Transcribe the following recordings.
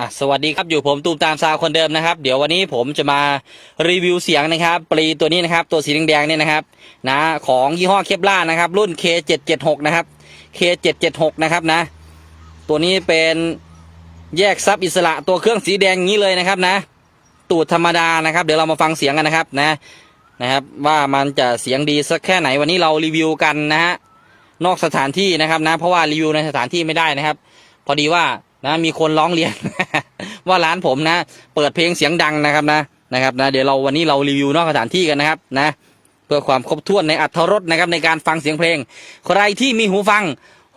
อะสวัสดีครับอยู่ผมตูมตามซาวคนเดิมนะครับ เดี๋ยววันนี้ผมจะมารีวิวเสียงนะครับปลีตัวนี้นะครับ ตัวสีแดงๆเนี่ยนะครับนะของยี่ห้อเคปล่านะครับ รุ่น K776 นะครับ K776 นะครับนะ ตัวนี้เป็นแยกซับอิสระตัวเครื่องสีแดงอย่างนี้เลยนะครับนะ ตูดธรรมดานะครับ เดี๋ยวเรามาฟังเสียงกันนะครับนะนะครับ ว่ามันจะเสียงดีสักแค่ไหนวันนี้เรารีวิวกันนะฮะนอกสถานที่นะครับนะ เพราะว่ารีวิวในสถานที่ไม่ได้นะครับ พอดีว่า นะมีคนร้องเรียน ว่าร้านผมนะ เปิดเพลงเสียงดังนะครับนะนะครับนะเดี๋ยวเราวันนี้เรารีวิวนอกสถานที่กันนะครับนะ เพื่อความครบถ้วนในอัตรรสนะครับในการฟังเสียงเพลง ใครที่มีหูฟัง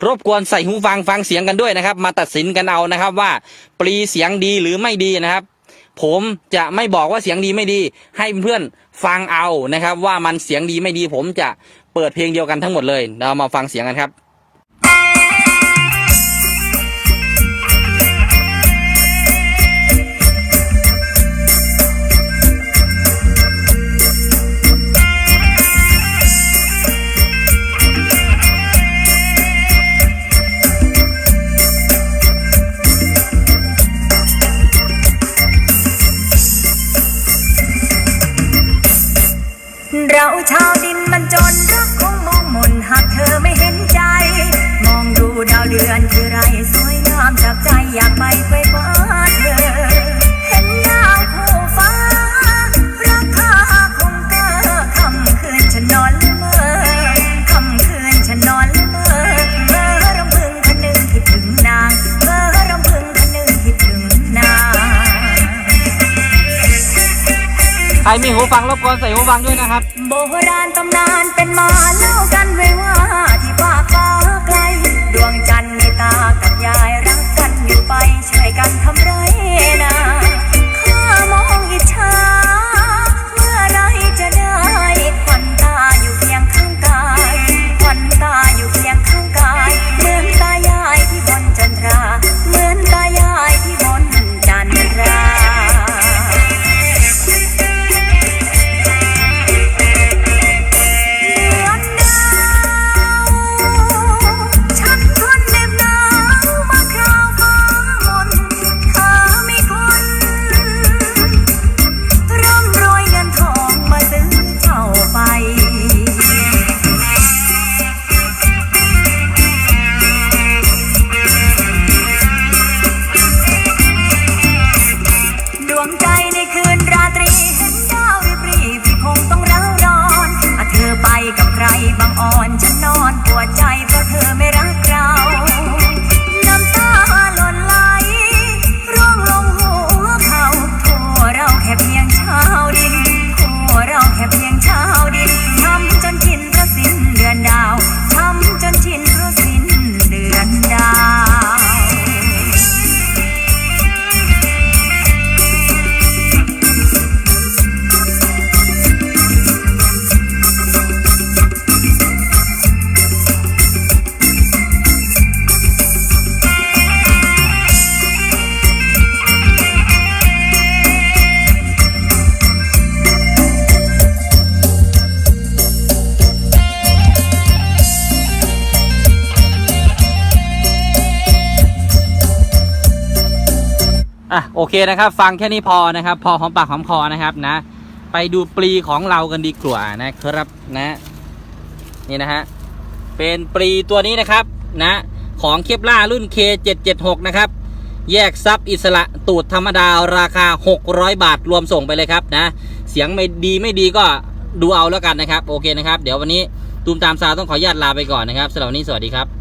รบกวนใส่หูฟังฟังเสียงกันด้วยนะครับ มาตัดสินกันเอานะครับว่าปลีเสียงดีหรือไม่ดีนะครับผมจะไม่บอกว่าเสียงดีไม่ดี ให้เพื่อนฟังเอานะครับ ว่ามันเสียงดีไม่ดี ผมจะเปิดเพลงเดียวกันทั้งหมดเลย เรามาฟังเสียงกันครับ เราชาวดินมันจนรักคงมองมนหากเธอไม่เห็นใจ มองดูดาวเดือนที่ไรสวยงามจากใจอยากไปไกว ใครมีหูฟังรบกวนใส่หูฟังด้วยนะครับ โบราณตำนานเป็นมาเล่ากันไว้ว่า บางอ่อนฉันนอน อะโอเคนะครับ ฟังแค่นี้พอนะครับ พอหอมปากหอมคอนะครับนะ ไปดูปลีของเรากันดีกว่านะครับนะ นี่นะฮะเป็นปลีตัวนี้นะครับนะ ของเคปล่ารุ่น K776 นะครับ แยกซับอิสระตูดธรรมดาราคา 600 บาทรวมส่งไปเลยครับนะ เสียงไม่ดีไม่ดีก็ดูเอาแล้วกันนะครับ โอเคนะครับ เดี๋ยววันนี้ตูมตามซาต้องขออนุญาตลาไปก่อนนะครับสำหรับวันนี้สวัสดีครับ